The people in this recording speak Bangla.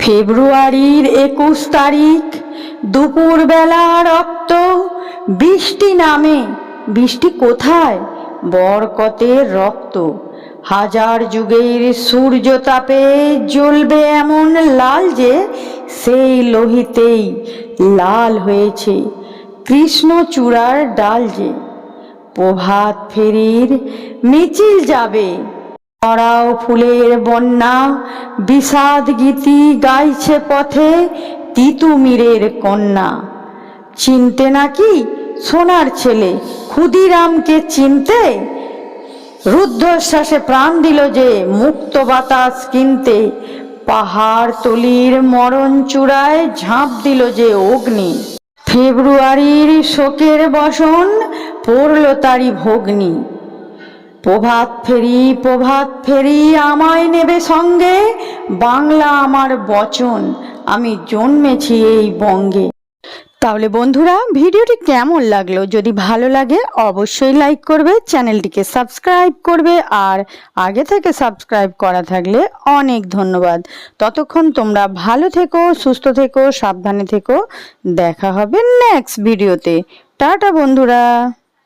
ফেব্রুয়ারির একুশ তারিখ, দুপুরবেলা রক্ত, বৃষ্টি নামে। বৃষ্টি কোথায়? বরকতের রক্ত। হাজার যুগের সূর্য তাপে জ্বলবে এমন লাল যে সেই লোহিতেই লাল হয়েছে। কৃষ্ণচূড়ার ডাল যে। প্রভাত ফেরির মিছিল যাবে। মরাও ফুলের বন্যা, বিষাদ গীতি গাইছে পথে তিতুমিরের কন্যা। চিনতে নাকি সোনার ছেলে ক্ষুদিরামকে চিনতে? রুদ্ধশ্বাসে প্রাণ দিল যে মুক্ত বাতাস কিনতে। পাহাড় তলির মরণ চূড়ায় ঝাঁপ দিল যে অগ্নি। ফেব্রুয়ারির শোকের বসন পড়ল তারি ভগ্নি। প্রভাত ফেরি প্রভাত ফেরি আমায় নেবে সঙ্গে। বাংলা আমার বচন, আমি জন্মেছি এই বঙ্গে। তাহলে বন্ধুরা, ভিডিওটি কেমন লাগল? যদি ভালো লাগে, অবশ্যই লাইক করবে, চ্যানেলটিকে সাবস্ক্রাইব করবে, আর আগে থেকে সাবস্ক্রাইব করা থাকলে অনেক ধন্যবাদ। ততক্ষণ তোমরা ভালো থেকো, সুস্থ থেকো, সাবধানে থেকো। দেখা হবে নেক্সট ভিডিওতে টাটা বন্ধুরা।